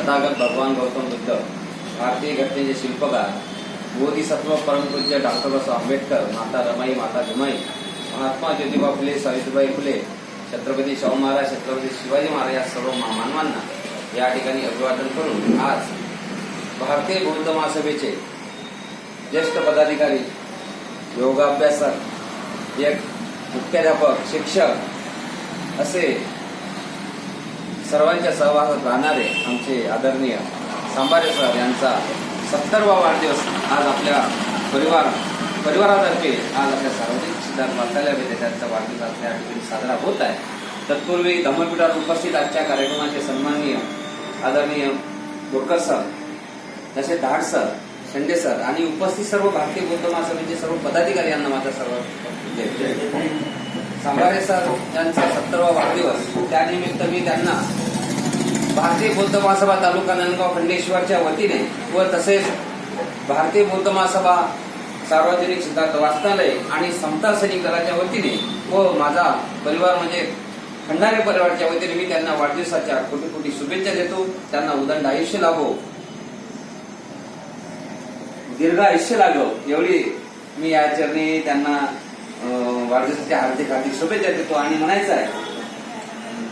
तथागत भगवान गौतम बुद्ध भारतीय घटनेचे शिल्पकार बोधिसत्व परमपूज्य डॉक्टर बाबासाहेब आंबेडकर माता रमाई माता भीमाई महात्मा ज्योतिबा फुले सावित्रीबाई फुले छत्रपती शाहू महाराज छत्रपती शिवाजी महाराज या सर्व मानवांना या ठिकाणी अभिवादन करून आज भारतीय बौद्ध महासभेचे ज्येष्ठ पदाधिकारी योगाभ्यासक एक मुख्याध्यापक शिक्षक असे सर्वांच्या सहवासात राहणारे आमचे आदरणीय सांबारे सर यांचा सत्तरवा वाढदिवस आज आपल्या परिवार परिवारातर्फे आज आपल्या सार्वजनिक सिद्धार्थ वाचायला त्यांचा वाढदिवस आज या ठिकाणी साजरा होत आहे तत्पूर्वी धम्मपीठावर उपस्थित आजच्या कार्यक्रमाचे सन्माननीय आदरणीय बोरकर सर तसेच धाड सर शेंडे सर आणि उपस्थित सर्व भारतीय बौद्ध महासभेचे सर्व पदाधिकारी यांना माझा सर्व. सांबारे सर यांचा सत्तरवा वाढदिवस त्यानिमित्त मी त्यांना भारतीय बौद्ध महासभा तालुका नांदगाव खंडेश्वरच्या वतीने व तसेच भारतीय बौद्ध महासभा सार्वजनिक सिद्धार्थ वाचनालय आणि समता सैनिकाच्या वतीने व माझा परिवार म्हणजे खंडारे परिवारच्या वतीने मी त्यांना वाढदिवसाच्या कोटी कोटी शुभेच्छा देतो. त्यांना उदंड आयुष्य लागो दीर्घ आयुष्य लागो एवढी मी या चरणी त्यांना वाढदिवसाच्या हार्दिक हार्दिक शुभेच्छा देतो. आणि म्हणायचं आहे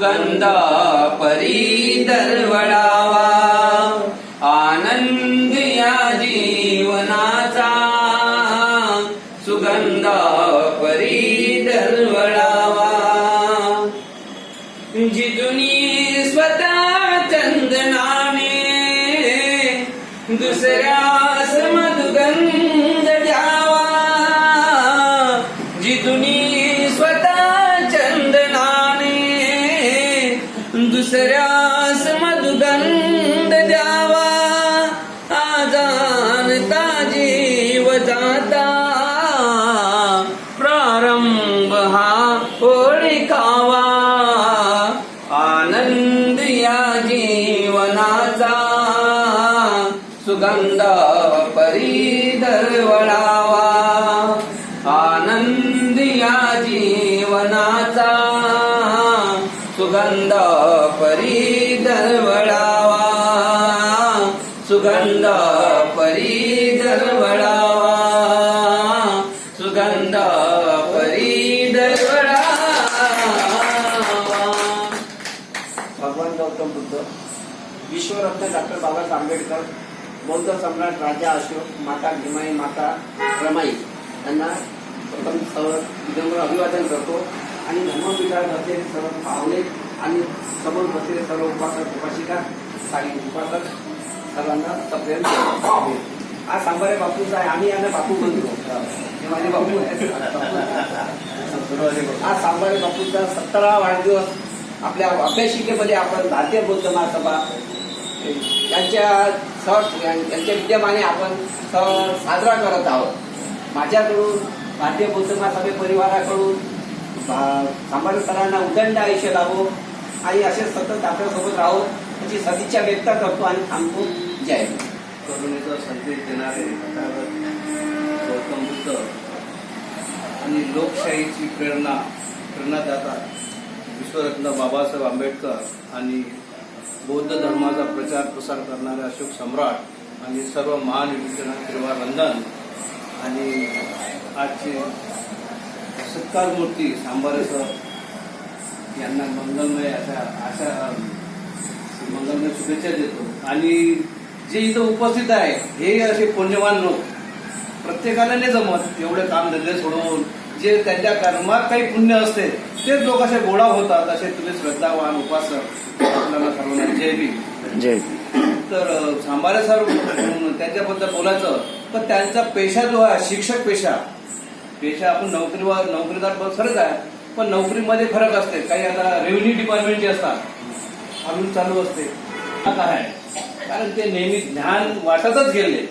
सुगंध परी दरवळावा आनंद या जीवनाचा सुगंध परी दरवळावा जिजुनी स्वतः चंदनाने दुसऱ्या आनंद या जीवनाचा सुगंध परी दरवळावा आनंद या जीवनाचा सुगंध परी दरवळावा सुगंध परी दरवळावा सुगंध परी दरवळा गौतम बुद्ध विश्वरत्न डॉक्टर बाबासाहेब आंबेडकर बौद्ध सम्राट राजा अशोक माता भीमाई माता रमाई यांना प्रथम सर्व विनम्र अभिवादन करतो आणि धर्मपीठात बसलेले सर्व पाहुणे आणि समोर बसलेले सर्व उपासक उपासिका काही उपासक सर्वांना सप्रेम. आज सांबारे बापूचा आहे आम्ही यांना बापू म्हणतो हे माझे बापू आहेत. आज सांबारे बापूचा सत्तरा वाढदिवस आपल्या अभ्यासिकेमध्ये आपण भारतीय बौद्ध महासभा यांच्या सह यांच्या विद्यमाने आपण सण साजरा करत आहोत. माझ्याकडून भारतीय बौद्ध महासभे परिवाराकडून भा- सरांना उदंड आयुष्य लावो आणि असे सतत आपल्यासोबत राहो त्याची सदिच्छा व्यक्त करतो आणि थांबतो. जय करुणेचा संदेश देणारे गौतम बुद्ध आणि लोकशाहीची प्रेरणा प्रेरणादाता विश्वरत्न बाबासाहेब आंबेडकर आणि बौद्ध धर्माचा प्रचार प्रसार करणारे अशोक सम्राट आणि सर्व महान विभूषण वंदन आणि आजचे सत्कार मूर्ती सांबारे सर यांना मंगलमय अशा अशा मंगलमय शुभेच्छा देतो. आणि जे इथं उपस्थित आहे हे असे पुण्यवान लोक प्रत्येकाला नाही जमत एवढे काम धंदे सोडवून जे त्यांच्या कर्मात काही पुण्य असते तेच लोक असे गोळा होतात. असे तुम्ही श्रद्धावान उपासक आपल्याला सर्वांना जय भीम. जय तर सांबारे सर त्यांच्याबद्दल बोलायचं पण त्यांचा पेशा जो आहे शिक्षक पेशा. पेशा आपण नोकरीवर नोकरीदार सरच आहे पण नोकरीमध्ये फरक असते. काही आता रेव्हेन्यू डिपार्टमेंटचे असतात. अजून चालू असते. आता आहे? कारण ते नेहमी ज्ञान वाटतच गेले.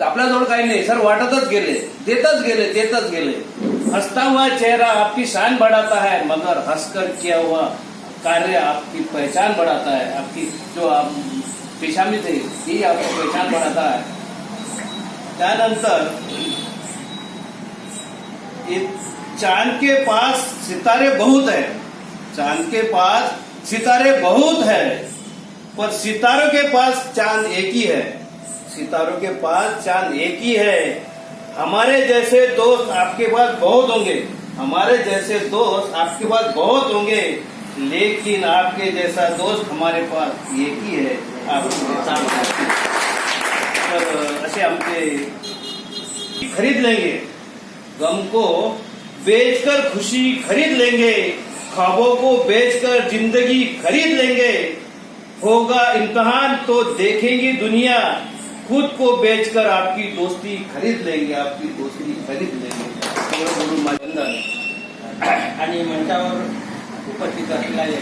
आपल्याजवळ काही नाही. सर वाटतच गेले. देतच गेले देतच गेले. हंसता हुआ चेहरा आपकी शान बढ़ाता है, मगर हंसकर किया हुआ कार्य आपकी पहचान बढ़ाता है, आपकी जो आप पेशा में थे यही आपकी पहचान बढ़ाता है। चाँद के पास सितारे बहुत है, चाँद के पास सितारे बहुत है, पर सितारों के पास चाँद एक ही है, सितारों के पास चाँद एक ही है। हमारे जैसे दोस्त आपके पास बहुत होंगे। हमारे जैसे दोस्त आपके पास बहुत होंगे। लेकिन आपके जैसा दोस्त हमारे पास एक ही है। तर असे आमचे खरीद लेंगे। गम को बेचकर खुशी खरीद लेंगे। ख्वाबों को बेचकर ज़िंदगी खरीद लेंगे। होगा इम्तहान तो देखेंगी दुनिया। खुद को बेचकर आपकी दोस्ती खरीद लेंगे आपकी दोस्ती खरीद लेंगे। गुरु बोलून आणि मंचावर उपस्थित असलेले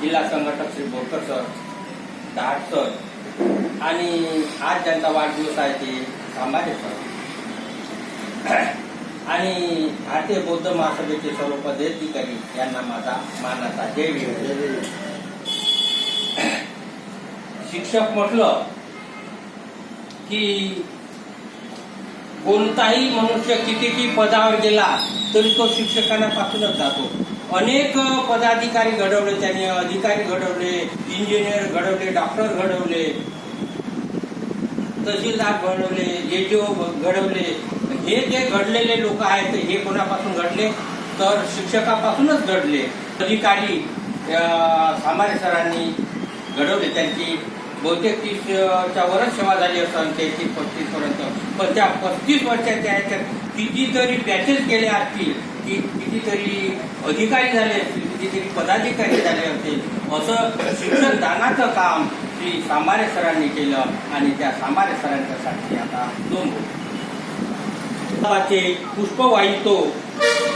जिल्हा संघटक श्री बोरकर सर दहाट सर आणि आज ज्यांचा वाढदिवस आहे ते कांबारे सर. आणि भारतीय बौद्ध महासभेचे सर्व पदाधिकारी यांना माझा मानाचा जय विवेक शिक्षक म्हटलं की कोणताही मनुष्य कितीही पदावर गेला तरी तो शिक्षकांपासूनच जातो. अनेक पदाधिकारी घडवले त्यांनी अधिकारी घडवले इंजिनियर घडवले डॉक्टर घडवले तहसीलदार घडवले एजीओ घडवले. हे जे घडलेले लोक आहेत हे कोणापासून घडले? तर शिक्षकापासूनच घडले. अधिकारी अं, सामारे सरांनी घडवले त्यांची बहुतेक तीस च्या वरच सेवा झाली असं तेहतीस पस्तीस पर्यंत. पण त्या पस्तीस वर्षाच्या ह्याच्यात कितीतरी बॅचेस गेले असतील की कितीतरी अधिकारी झाले असतील कितीतरी पदाधिकारी झाले असतील. असं शिक्षण दानाचं काम श्री सामारे सरांनी केलं आणि त्या सांबारे सरांच्यासाठी आता दोन पुष्प वाहितो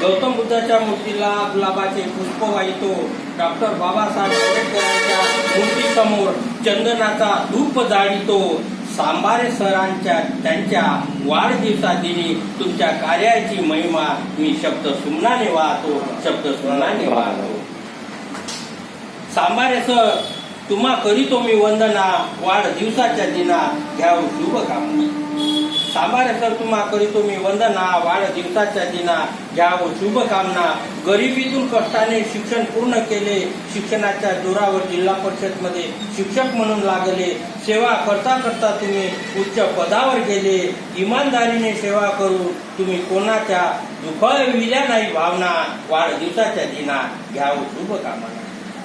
गौतम बुद्धाच्या मूर्तीला गुलाबाचे पुष्प वाहितो डॉक्टर बाबासाहेब आंबेडकरांच्या मूर्तीसमोर चंदनाचा धूप जाळीतो. सांबारे सरांच्या त्यांच्या वाढदिवसादिनी तुमच्या कार्याची महिमा मी शब्द सुमनाने वाहतो. शब्द सुमनाने वाहतो. सांबारे सर तुम्हा करीतो मी वंदना. वाढदिवसाच्या दिना घ्याव शुभकामना. कामना सर तुम्हा करीतो मी वंदना वाढदिवसाच्या दिना घ्यावं शुभकामना. गरिबीतून कष्टाने शिक्षण पूर्ण केले शिक्षणाच्या जोरावर जिल्हा परिषदमध्ये शिक्षक म्हणून लागले. सेवा करता करता तुम्ही उच्च पदावर गेले. इमानदारीने सेवा करू तुम्ही कोणाच्या दुखविल्या नाही भावना. वाढदिवसाच्या दिना घ्यावं शुभकामना.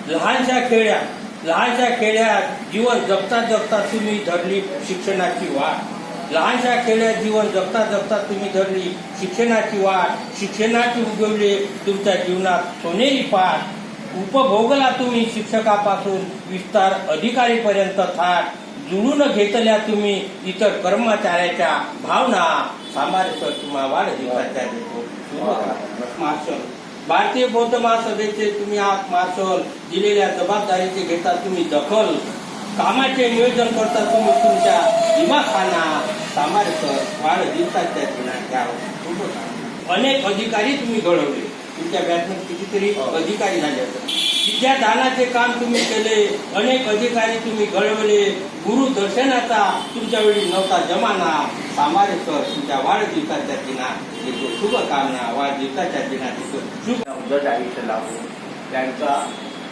लहानशा खेड्यात लहानशा खेड्यात जीवन जगता जगता तुम्ही धरली शिक्षणाची वाट लहानशा खेड्यात जीवन जगता जगता तुम्ही धरली. शिक्षणाची वाट शिक्षणाची उगवले. तुमच्या जीवनात सोनेरी पाठ. उपभोगला तुम्ही शिक्षकापासून विस्तार अधिकारीपर्यंत थाट. जुळून घेतल्या तुम्ही इतर कर्मचाऱ्याच्या भावना. सामारे सर तुम्हा वाढदिवसाच्या देतो मार्शल भारतीय बौद्ध महासभेचे तुम्ही आज मार्शल दिलेल्या जबाबदारीचे घेता तुम्ही दखल. कामाचे नियोजन करता तुम्ही तुमच्या दिमाखाना दिनात घ्यावं शुभकामना. अनेक अधिकारी तुम्ही घडवले. तुमच्या बॅटमध्ये कितीतरी अधिकारी झाले असतात विद्यादानाचे काम तुम्ही केले. अनेक अधिकारी तुम्ही घडवले. गुरु दर्शनाचा तुमच्या वेळी नव्हता जमाना. सामारे सर तुमच्या वाढदिवसाच्या दिनात येतो शुभकामना वाढदिवसाच्या दिनात येतो शुभ उद्धट आयुष्य त्यांचा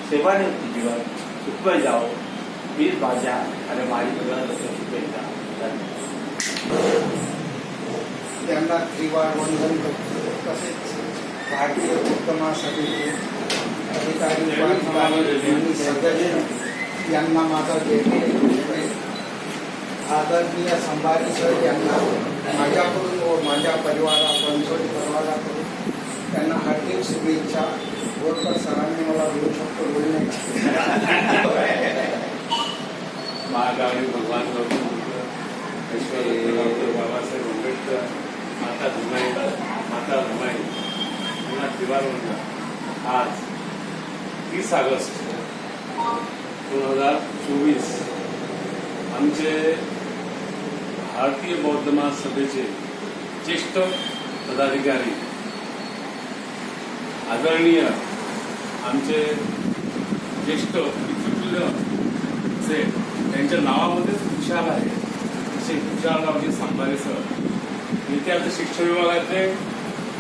सेवानिवृत्ती जीवन सुखमय जावो. हीच माझ्या आणि माझी. त्यांना त्रिवार वंदन करतो तसेच भारतीय महासभेचे अधिकारी यांना माझा जयते आदरणीय संभाजी सर यांना माझ्याकडून व माझ्या परिवारा पंचवटी परिवाराकडून त्यांना हार्दिक शुभेच्छा बोरकर सरांनी मला बोलू शकतो बोलणे महागावी भगवान गौतम ईश्वर डॉक्टर बाबासाहेब आंबेडकर माता धुमाई माता धुमाई रमाई यांना आज तीस ऑगस्ट दोन हजार चोवीस आमचे भारतीय बौद्ध महासभेचे ज्येष्ठ पदाधिकारी आदरणीय आमचे ज्येष्ठ पितृतुल्य से त्यांच्या नावामध्येच खुशाल आहे. असे खुशालरावजी सांभारे सर. इथे आमच्या शिक्षण विभागाचे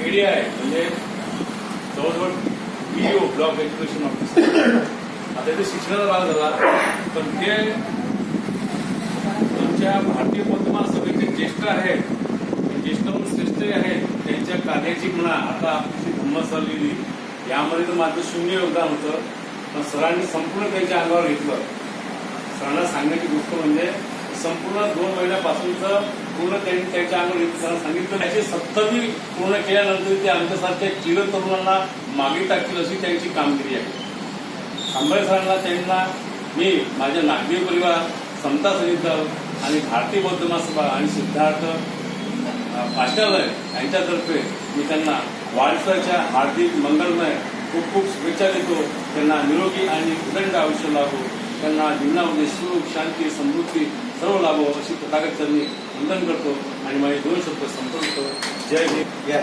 एडी आहे. म्हणजे जवळजवळ बीओ ब्लॉक एज्युकेशन ऑफिसर. आता ते शिक्षणाचा भाग झाला. पण ते आमच्या भारतीय बौद्ध सभेचे ज्येष्ठ आहेत. ज्येष्ठ म्हणून श्रेष्ठही आहेत त्यांच्या कार्याची म्हणा आता आपली धम्मस झालेली यामध्ये तर माझं शून्य योगदान होतं. पण सरांनी संपूर्ण त्यांच्या अंगावर घेतलं. सरांना सांगण्याची गोष्ट म्हणजे संपूर्ण दोन महिन्यापासूनचं पूर्ण त्यांनी त्यांच्या अंगावर घेतलं त्यांना सांगितलं. त्याची सत्तरी पूर्ण केल्यानंतर ते आमच्यासारख्या चिर तरुणांना मागे टाकतील अशी त्यांची कामगिरी आहे. आंबळे सरांना त्यांना मी माझ्या नागरिक परिवार समता सनिधल आणि भारतीय बौद्ध महासभा आणि सिद्धार्थ पाचालय यांच्यातर्फे मी त्यांना वाढसाच्या हार्दिक मंगलमय खूप खूप शुभेच्छा देतो. त्यांना निरोगी आणि उदंड आयुष्य लागू त्यांना जीवनामध्ये सुख शांती समृद्धी सर्व लाभो अशी तथागत चरणी वंदन करतो आणि माझे दोन शब्द संपवतो. जय हिंद या.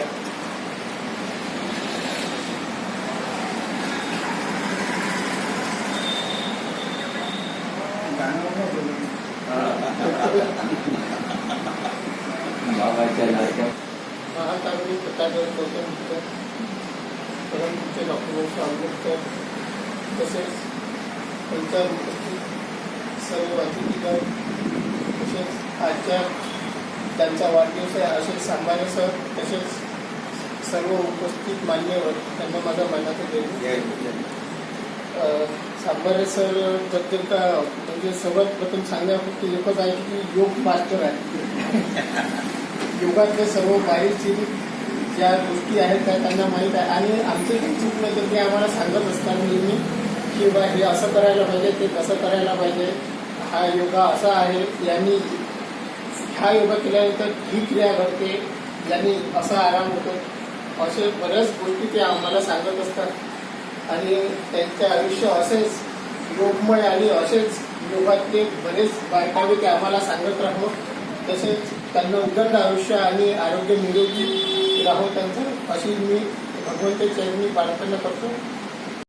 गाणं नाही बोलत. बाबाच्या लाडक्या महाकारुणी कथाकार गौतम बुद्ध परमपूज्य डॉक्टर आंबेडकर तसेच त्यांच्या उपस्थित सर्व अतिथीगण तसेच आजच्या त्यांचा वाढदिवस आहे. असे सांबारे सर तसेच सर्व उपस्थित मान्यवर त्यांना माझा देणं सांबारे सरबद्दल का म्हणजे सर्वात प्रथम सांगण्यापुरती एकच आहे की योग मास्टर आहे. योगातले सर्व बाहेरची ज्या गोष्टी आहेत त्या त्यांना माहीत आहे. आणि आमचे काही चुकलं तर ते आम्हाला सांगत असतात नेहमी किंवा हे असं करायला पाहिजे ते कसं करायला पाहिजे. हा योगा असा आहे यांनी हा योगा केल्यानंतर ही क्रिया घडते यांनी असा आराम होतो. असे बऱ्याच गोष्टी ते आम्हाला सांगत असतात. आणि त्यांचे आयुष्य असेच योगमय आणि असेच योगातले बरेच बायकावे ते आम्हाला सांगत राहो तसेच त्यांना उदंड आयुष्य आणि आरोग्य निरोगी राहो त्यांचं अशी मी भगवंत चरणी प्रार्थना करतो.